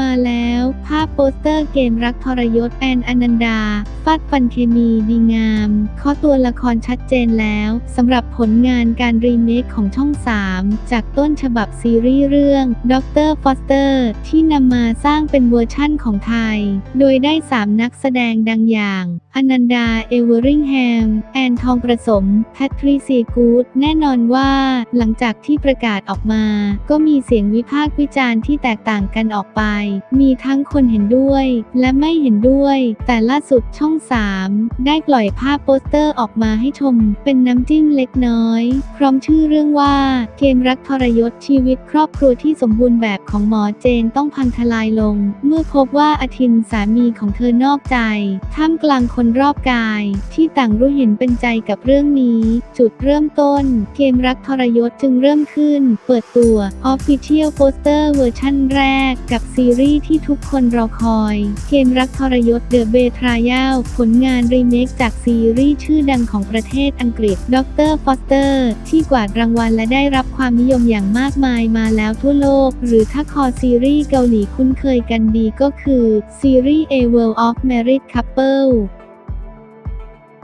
มาแล้ว ภาพโปสเตอร์เกมรักทรยศแอนอนันดา ฟาดฟันเคมีดีงาม ข้อตัวละครชัดเจนแล้วสำหรับผลงานการรีเมคของช่อง 3 จากต้นฉบับซีรีส์เรื่องด็อกเตอร์ฟอสเตอร์ที่นำมาสร้างเป็นเวอร์ชั่นของไทย โดยได้ 3 นักแสดงดังอย่าง อนันดา เอเวอริงแฮม แอนทองประสม แพทริซีกูด แน่นอนว่า หลังจากที่ประกาศออกมา ก็มีเสียงวิพากษ์วิจารณ์ที่แตกต่างกันออกไปมีทั้งคนเห็นด้วย และไม่เห็นด้วย แต่ล่าสุดช่อง 3 ได้ปล่อยภาพโปสเตอร์ออกมาให้ชม เป็นน้ำจิ้มเล็กน้อย พร้อมชื่อเรื่องว่า เกมรักทรยศชีวิตครอบครัวที่สมบูรณ์แบบของหมอเจนต้องพังทลายลง เมื่อพบว่าอาทินสามีของเธอนอกใจ ท่ามกลางคนรอบกาย ที่ต่างรู้เห็นเป็นใจกับเรื่องนี้ จุดเริ่มต้น เกมรักทรยศจึงเริ่มขึ้น เปิดตัว Official Poster เวอร์ชั่นแรกกับซีีรีส์ที่ทุกคนรอคอย เกมรักทรยศ The Betrayal ผลงานรีเมคจากซีรีส์ชื่อดังของประเทศอังกฤษด็อกเตอร์ฟอสเตอร์ที่กวาดรางวัลและได้รับความนิยมอย่างมากมายมาแล้วทั่วโลก หรือถ้าคอซีรีส์เกาหลีคุ้นเคยกันดีก็คือซีรีส์ A World of Married Couple